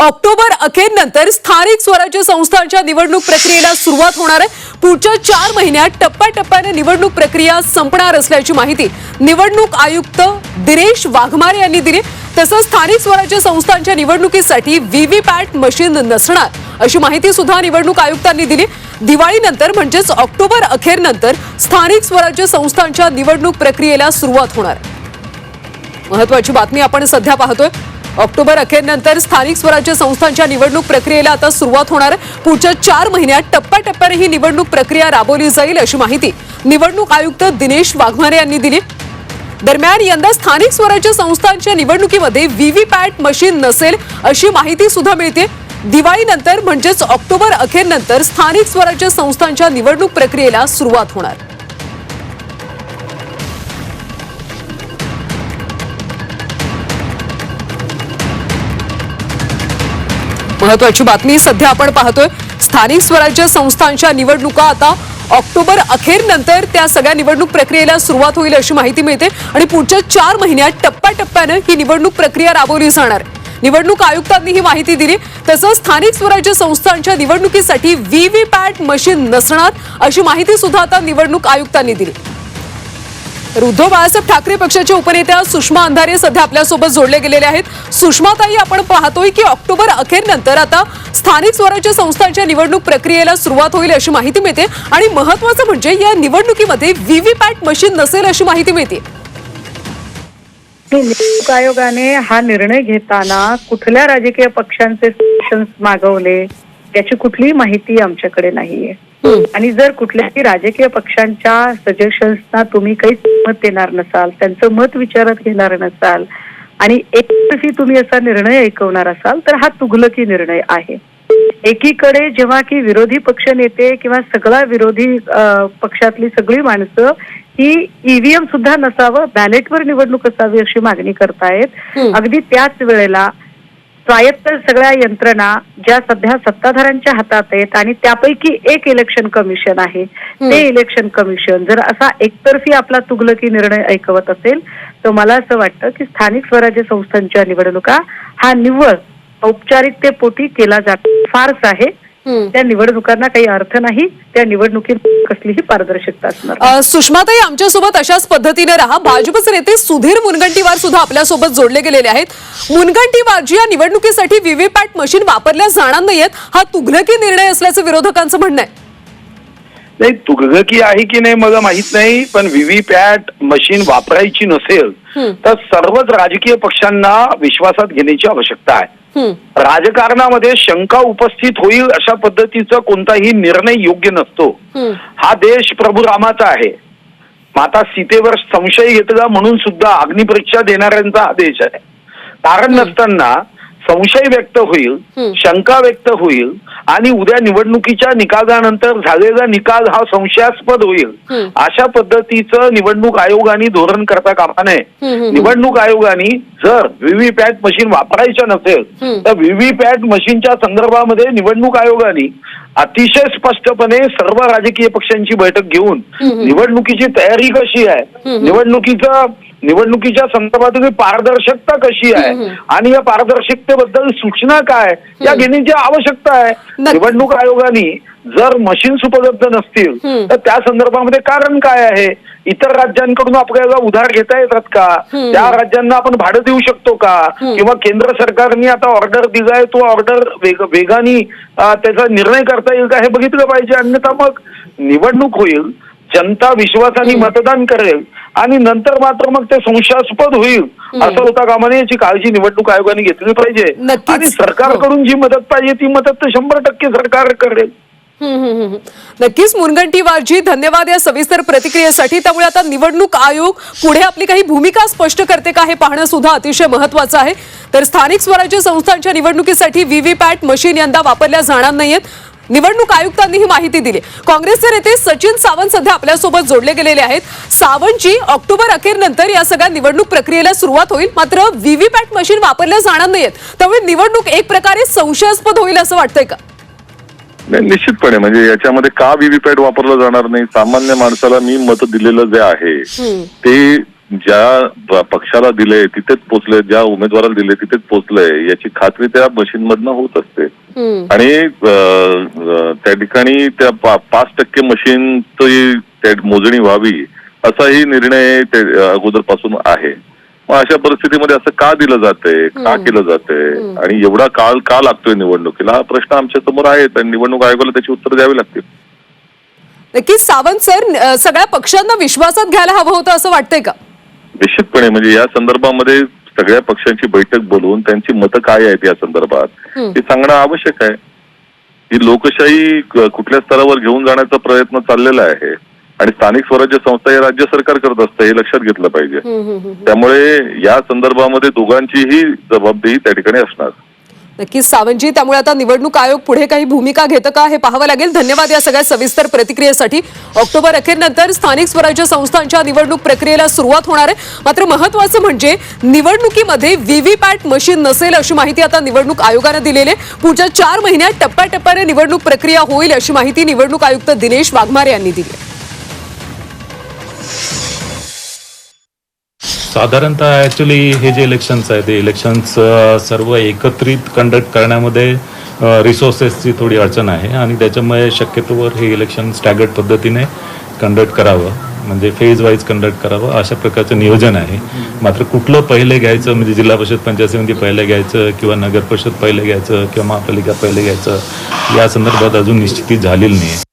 October अखेरनंतर स्थानिक स्वराज्य संस्थांच्या निवडणूक प्रक्रियेला सुरुवात होणार आहे. पुढच्या चार महिन्यात टप्प्याटप्प्याने निवडणूक प्रक्रिया संपणार असल्याची माहिती निवडणूक आयुक्त दिनेश वाघमारे यांनी दिली. तसंच स्थानिक स्वराज्य संस्थांच्या निवडणुकीसाठी व्हीव्हीपॅट मशीन नसणार अशी माहिती सुद्धा निवडणूक आयुक्तांनी दिली. दिवाळीनंतर म्हणजेच ऑक्टोबर अखेरनंतर स्थानिक स्वराज्य संस्थांच्या निवडणूक प्रक्रियेला सुरुवात होणार. महत्वाची बातमी आपण सध्या पाहतोय. ऑक्टोबर अखेरनंतर स्थानिक स्वराज्य संस्थांच्या निवडणूक प्रक्रियेला आता सुरुवात होणार पुढच्या चार महिन्यात टप्प्याटप्प्याने ही निवडणूक प्रक्रिया राबवली जाईल अशी माहिती निवडणूक आयुक्त दिनेश वाघमारे यांनी दिली. दरम्यान यंदा स्थानिक स्वराज्य संस्थांच्या निवडणुकीमध्ये व्हीव्हीपॅट मशीन नसेल अशी माहिती सुद्धा मिळते. दिवाळीनंतर म्हणजेच ऑक्टोबर अखेरनंतर स्थानिक स्वराज्य संस्थांच्या निवडणूक प्रक्रियेला सुरुवात होणार. महत्वाची बातमी सध्या आपण पाहतोय. स्थानिक स्वराज्य संस्थांच्या निवडणुका आता ऑक्टोबर अखेरनंतर त्या सगळ्या निवडणूक प्रक्रियेला सुरुवात होईल अशी माहिती मिळते आणि पुढच्या चार महिन्यात टप्प्याटप्प्यानं ही निवडणूक प्रक्रिया राबवली जाणार. निवडणूक आयुक्तांनी ही माहिती दिली. तसंच स्थानिक स्वराज्य संस्थांच्या निवडणुकीसाठी व्हीव्हीपॅट मशीन नसणार अशी माहिती सुद्धा आता निवडणूक आयुक्तांनी दिली. उद्धव बाळासाहेब ठाकरे पक्षाच्या उपनेत्या सुषमा अंधारे सध्या आपल्यासोबत जोडले गेलेले आहेत. सुषमाताई आपण पाहतोय की ऑक्टोबर अखेरनंतर आता स्थानिक स्वराज्य संस्थांच्या निवडणूक प्रक्रियेला सुरुवात होईल अशी माहिती मिळते. आणि महत्वाचं म्हणजे या निवडणुकीमध्ये व्हीव्हीपॅट मशीन नसेल अशी माहिती मिळते. निवडणूक आयोगाने हा निर्णय घेताना कुठल्या राजकीय पक्षांचे मागवले याची कुठलीही माहिती आमच्याकडे नाहीये. आणि जर कुठल्याही राजकीय पक्षांच्या सजेशन्सना तुम्ही काहीच मत देणार नसाल त्यांचं मत विचारात घेणार नसाल आणि एकतर्फी तुम्ही असा निर्णय ऐकवणार असाल तर हा तुघलकी निर्णय आहे. एकीकडे जेव्हा की विरोधी पक्ष नेते किंवा सगळा विरोधी पक्षातली सगळी माणसं ही ईव्हीएम सुद्धा नसावं बॅलेटवर निवडणूक असावी अशी मागणी करतायत. अगदी त्याच वेळेला स्वायत्त सगळ्या यंत्रणा ज्या सध्या सत्ताधाऱ्यांच्या हातात आहेत आणि त्यापैकी एक इलेक्शन कमिशन आहे. ते इलेक्शन कमिशन जर असा एकतर्फी आपला तुगलकी निर्णय ऐकवत असेल तर मला असं वाटतं की स्थानिक स्वराज्य संस्थांच्या निवडणुका हा निव्वळ औपचारिकतेपोटी केला जात फारच आहे. त्या निवडणुकांना काही अर्थ नाही त्या निवडणुकीत कसलीही पारदर्शकता असणार सुषमाताई आमच्यासोबत अशाच पद्धतीने राहा. भाजपचे नेते सुधीर मुनगंटीवार सुद्धा आपल्यासोबत जोडले गेलेले आहेत. मुनगंटीवारजी या निवडणुकीसाठी व्हीव्हीपॅट मशीन वापरल्या जाणार नाहीयेत हा तुघलकी निर्णय असल्याचं विरोधकांचं म्हणणं आहे. नाही तुगकी आहे की नाही मला माहीत नाही पण व्हीव्हीपॅट मशीन वापरायची नसेल. तर सर्वच राजकीय पक्षांना विश्वासात घेण्याची आवश्यकता आहे. राजकारणामध्ये शंका उपस्थित होईल अशा पद्धतीचा कोणताही निर्णय योग्य नसतो. हा देश प्रभू रामाचा आहे माता सीतेवर संशय घेतला म्हणून सुद्धा अग्निपरीक्षा देणाऱ्यांचा हा देश आहे कारण नसताना संशय व्यक्त होईल. शंका व्यक्त होईल आणि उद्या निवडणुकीच्या निकालानंतर झालेला निकाल हा संशयास्पद होईल. अशा पद्धतीचं निवडणूक आयोगाने धोरण करता कामा नये. निवडणूक आयोगाने जर व्हीव्हीपॅट मशीन वापरायचं नसेल. तर व्हीव्हीपॅट मशीनच्या संदर्भामध्ये निवडणूक आयोगाने अतिशय स्पष्टपणे सर्व राजकीय पक्षांची बैठक घेऊन. निवडणुकीची तयारी कशी आहे. निवडणुकीचं निवडणुकीच्या संदर्भातील पारदर्शकता कशी आहे. आणि या पारदर्शकतेबद्दल सूचना काय या घेण्याची आवश्यकता आहे. निवडणूक आयोगाने जर मशीन्स उपलब्ध नसतील. तर त्या संदर्भामध्ये कारण काय आहे इतर राज्यांकडून आपल्याला उधार घेता येतात का. त्या राज्यांना आपण भाडं देऊ शकतो का. किंवा केंद्र सरकारने आता ऑर्डर दिलाय तो ऑर्डर वेग वेगाने त्याचा निर्णय करता येईल का हे बघितलं पाहिजे अन्यथा मग निवडणूक होईल जनता विश्वासाने मतदान करेल आणि नंतर मात्र मग ते संशयास्पद होईल. असं होता कामा नये याची काळजी निवडणूक आयोगाने घेतली पाहिजे. आणि सरकारकडून जी मदत पाहिजे ती मदत तर शंभर टक्के सरकार करेल. नक्कीच मुनगंटीवारजी धन्यवाद या सविस्तर प्रतिक्रियेसाठी. त्यामुळे आता निवडणूक आयोग पुढे आपली काही भूमिका स्पष्ट करते का हे पाहणं सुद्धा अतिशय महत्वाचं आहे. तर स्थानिक स्वराज्य संस्थांच्या निवडणुकीसाठी व्हीव्हीपॅट मशीन यंदा वापरल्या जाणार नाहीयेत. निवडणूक आयुक्तांनी ही माहिती दिली. काँग्रेसचे नेते सचिन सावंत सध्या आपल्यासोबत जोडले गेलेले आहेत. सावंतजी ऑक्टोबर अखेरनंतर या सगळ्या निवडणूक प्रक्रियेला सुरुवात होईल. मात्र व्हीव्हीपॅट मशीन वापरल्या जाणार नाहीयेत. त्यामुळे निवडणूक एक प्रकारे संशयास्पद होईल असं वाटतंय का? नाही निश्चितपणे. म्हणजे याच्यामध्ये का व्हीव्हीपॅट वापरलं जाणार नाही? सामान्य माणसाला मी मत दिलेलं जे आहे ते ज्या पक्षाला दिले तिथेच पोचले ज्या उमेदवाराला दिले तिथेच पोचले याची खात्री त्या मशीन मधनं होत असते. आणि त्या ठिकाणी त्या पाच टक्के मशीनची त्या मोजणी व्हावी असाही निर्णय ते अगोदरपासून आहे. मग अशा परिस्थितीमध्ये असं का दिलं जातंय? का केलं जातंय? आणि एवढा काळ का लागतोय निवडणुकीला? हा प्रश्न आमच्यासमोर आहे आणि निवडणूक आयोगाला त्याची उत्तर द्यावी लागतील. नक्कीच सावंत सर सगळ्या पक्षांना विश्वासात घ्यायला हवं होतं असं वाटतंय का? निश्चितपणे म्हणजे या संदर्भामध्ये सगळ्या पक्षांची बैठक बोलवून त्यांची मतं काय आहेत या संदर्भात हे. सांगणं आवश्यक आहे. ही लोकशाही कुठल्या स्तरावर घेऊन जाण्याचा प्रयत्न चाललेला आहे आणि स्थानिक स्वराज्य संस्था हे राज्य सरकार करत असतं हे लक्षात घेतलं पाहिजे. त्यामुळे या संदर्भामध्ये दोघांचीही जबाबदारी त्या ठिकाणी असणार. नक्कीच सावंतजी त्यामुळे आता निवडणूक आयोग पुढे काही भूमिका घेतं का हे पाहावं लागेल. धन्यवाद या सगळ्या सविस्तर प्रतिक्रियेसाठी. ऑक्टोबर अखेरनंतर स्थानिक स्वराज्य संस्थांच्या निवडणूक प्रक्रियेला सुरुवात होणार आहे. मात्र महत्वाचं म्हणजे निवडणुकीमध्ये व्हीव्हीपॅट मशीन नसेल अशी माहिती आता निवडणूक आयोगानं दिलेली आहे. पुढच्या चार महिन्यात टप्प्याटप्प्याने निवडणूक प्रक्रिया होईल अशी माहिती निवडणूक आयुक्त दिनेश वाघमारे यांनी दिली साधारणतः ॲक्च्युली हे जे इलेक्शन्स आहेत ते इलेक्शन्स सर्व एकत्रित कंडक्ट करण्यामध्ये रिसोर्सेसची थोडी अडचण आहे आणि त्याच्यामुळे शक्यतोवर हे इलेक्शन स्टॅगर्ड पद्धतीने कंडक्ट करावं. म्हणजे फेज वाईज कंडक्ट करावं अशा प्रकारचं नियोजन आहे. मात्र कुठलं पहिले घ्यायचं म्हणजे जिल्हा परिषद पंचायत समिती पहिले घ्यायचं किंवा नगर परिषद पहिले घ्यायचं किंवा महापालिका पहिले घ्यायचं या संदर्भात अजून निश्चिती झालेली नाही.